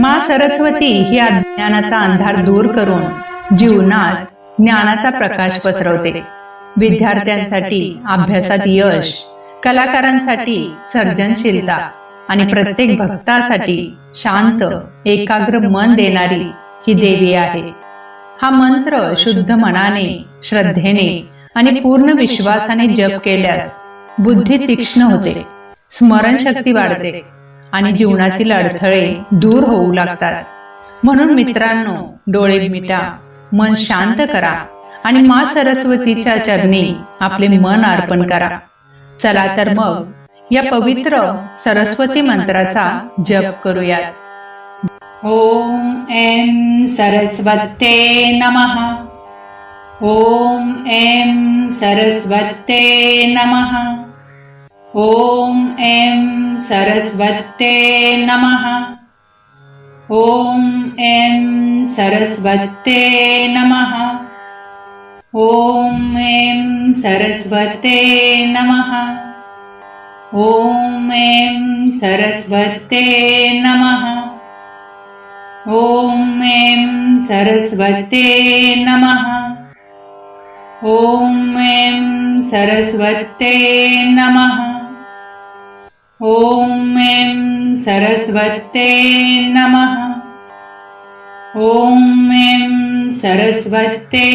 मा सरस्वती ही अज्ञानाचा अंधार दूर करून जीवनात ज्ञानाचा प्रकाश पसरवते. विद्यार्थ्यांसाठी अभ्यासात यश कलाकारांसाठी सर्जनशीलता आणि प्रत्येक भक्तासाठी शांत एकाग्र मन देणारी ही देवी आहे. हा मंत्र शुद्ध मनाने श्रद्धेने आणि पूर्ण विश्वासाने जप केल्यास बुद्धी तीक्ष्ण होते. स्मरणशक्ती वाढते. आणि जीवनातील अडथळे दूर होऊ लागतात. म्हणून मित्रांनो डोळे मिटा मन शांत करा आणि मा सरस्वतीच्या चरणी आपले मन अर्पण करा. चला तर मग या पवित्र सरस्वती मंत्राचा जप करूयात. ॐ ऐं सरस्वते नमः. ॐ ऐं सरस्वते नमः. ॐ सरस्वते नमः। ॐ सरस्वते नमः ॐ ऐं सरस्वते नमः। ॐ ऐं सरस्वते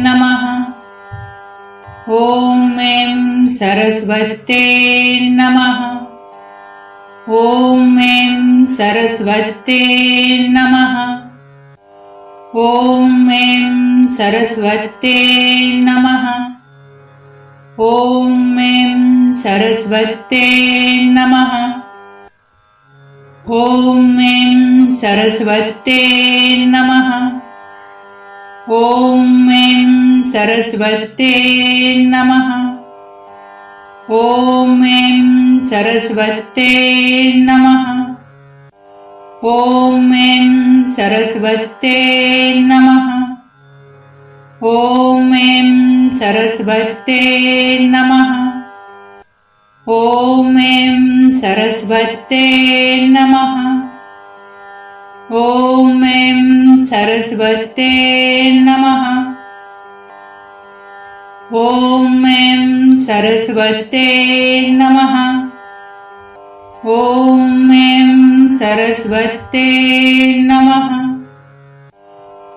नमः। ॐ ऐं सरस्वते नमः। ॐ ऐं सरस्वते नमः। ॐ ऐं सरस्वते नमः ॐ ऐं सरस्वते नमः। ॐ ऐं सरस्वते नमः। ॐ ऐं सरस्वते नमः। ॐ ऐं सरस्वते नमः। ॐ ऐं सरस्वते नमः। ॐ ऐं सरस्वते नमः। ॐ ऐं सरस्वते नमः। ॐ ऐं सरस्वते नमः। ॐ ऐं सरस्वते नमः। ॐ ऐं सरस्वते नमः।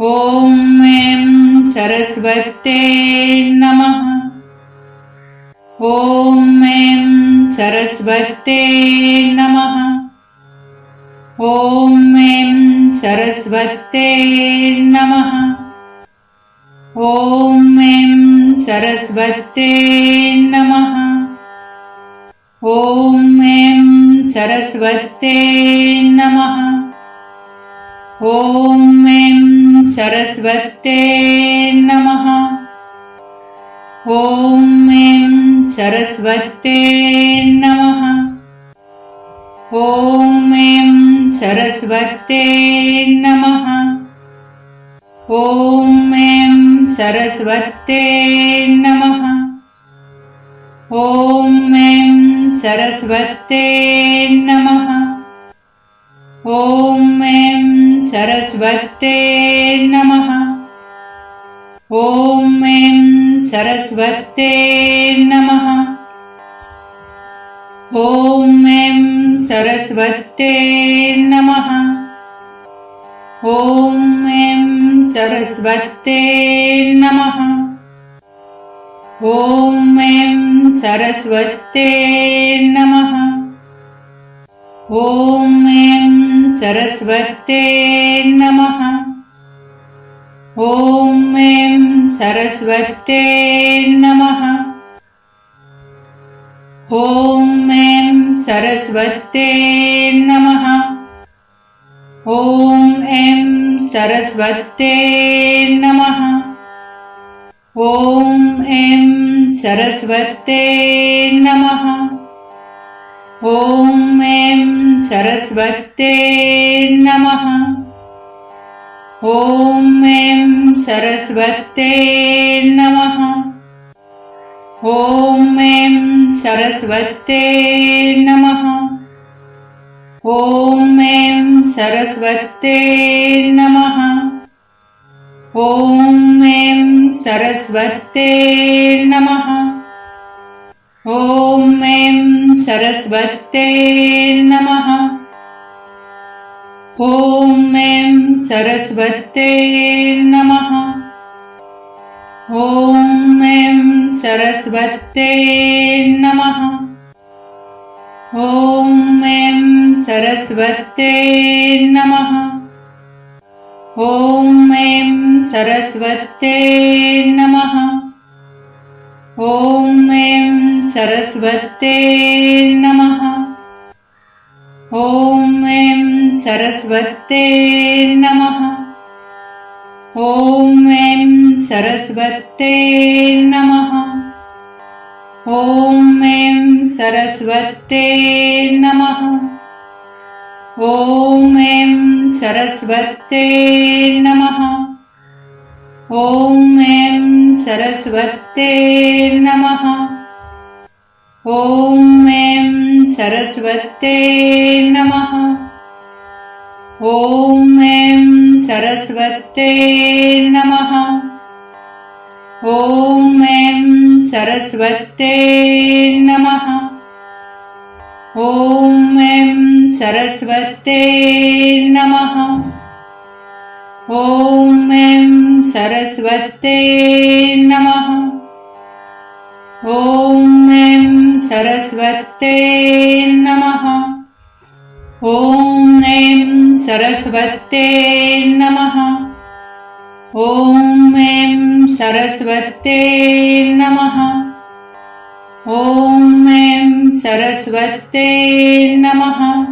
ॐ ऐं ॐ ऐं सरस्वते नमः। ॐ ऐं सरस्वते नमः। ॐ ऐं सरस्वते नमः। ॐ ऐं सरस्वते नमः। ॐ ऐं ॐ ऐं सरस्वते नमः। ॐ ऐं सरस्वते नमः। ॐ ऐं सरस्वते नमः। ॐ ऐं सरस्वते नमः। ॐ ऐं सरस्वते नमः। ॐ ऐं सरस्वते नमः। ॐ ऐं सरस्वते नमः। ॐ ऐं सरस्वते नमः। ॐ ऐं सरस्वते नमः। ॐ ऐं सरस्वते नमः। ॐ ऐं सरस्वते नमः। ॐ ऐं सरस्वते नमः। ॐ ऐं सरस्वते नमः। ॐ ऐं सरस्वते नमः। ॐ ऐं सरस्वते नमः। ॐ ऐं सरस्वते नमः। ॐ ऐं सरस्वते नमः। ॐ ऐं सरस्वते नमः। ॐ ऐं सरस्वते नमः ॐ ऐं सरस्वते नमः सरस्वते नमः। ॐ ऐं सरस्वते नमः। ॐ ऐं सरस्वते नमः। ॐ ऐं सरस्वते नमः। ॐ ऐं सरस्वते नमः। ॐ ऐं सरस्वते नमः। ॐ ऐं सरस्वते नमः। ॐ ऐं सरस्वते नमः। ॐ ऐं सरस्वते नमः। ॐ ऐं सरस्वते नमः। ॐ ऐं सरस्वते नमः। ॐ ऐं ॐ ऐं ॐ ऐं सरस्वते नमः। ॐ ऐं सरस्वते नमः।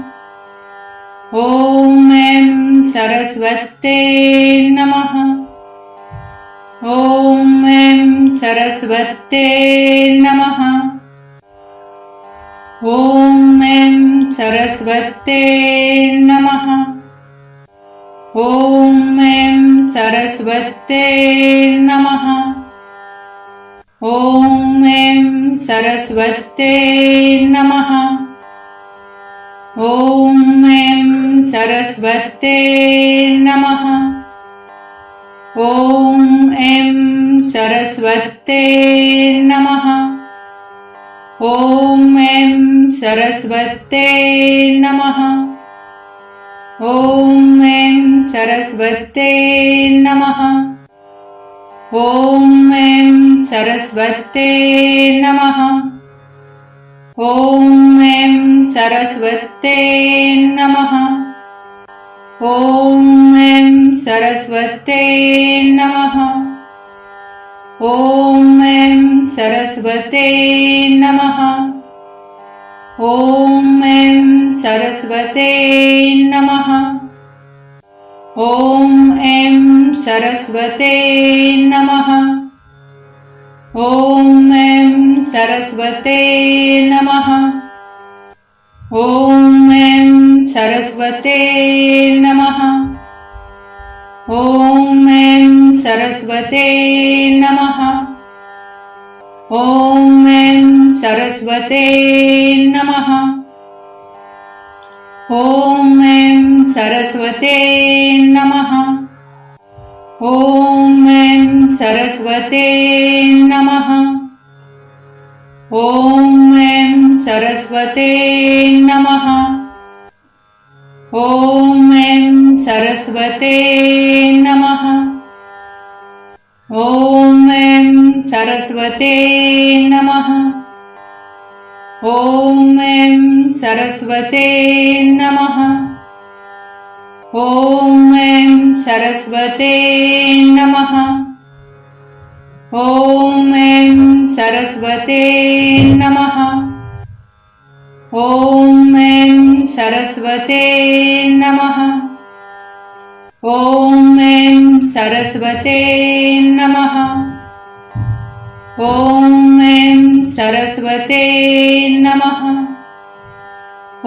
ॐ ऐं सरस्वते नमः। ॐ ऐं सरस्वते नमः ॐ ऐं सरस्वते नमः। ॐ ऐं सरस्वते नमः। ॐ ऐं सरस्वते नमः। ॐ ऐं सरस्वते नमः। ॐ ऐं सरस्वते नमः ॐ ऐं सरस्वते नमः। ॐ ऐं सरस्वते नमः ॐ ऐं सरस्वते नमः। ॐ ऐं सरस्वते नमः। ॐ ऐं सरस्वते नमः। ॐ ऐं सरस्वते नमः। ॐ ऐं सरस्वते नमः। ॐ ऐं सरस्वते नमः। ॐ ऐं सरस्वते नमः। ॐ ऐं सरस्वते नमः। ॐ ऐं सरस्वते नमः। ॐ ऐं सरस्वते नमः। ॐ ॐ सरस्वते नमः। ॐ ऐं सरस्वते नमः ॐ ऐं सरस्वते नमः। ॐ ऐं सरस्वते नमः। ॐ ऐं सरस्वते नमः।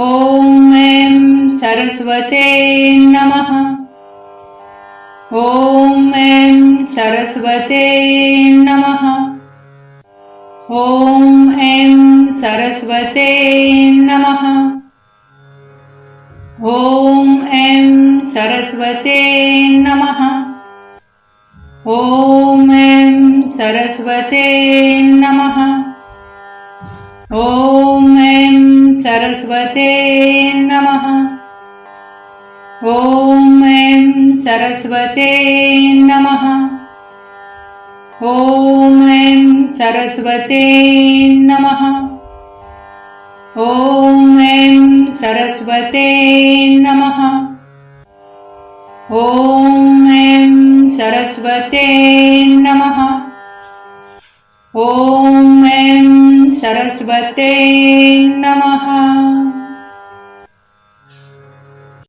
ॐ ऐं सरस्वते नमः। ॐ ऐं सरस्वते नमः ॐ ऐं सरस्वते नमः। ॐ ऐं सरस्वते नमः। ॐ ऐं सरस्वते नमः। ॐ ऐं सरस्वते नमः। ॐ ऐं सरस्वते नमः। ॐ सरस्वते नमः। ॐ ऐं सरस्वते नमः। ॐ ऐं सरस्वते नमः। ॐ ऐं सरस्वते नमः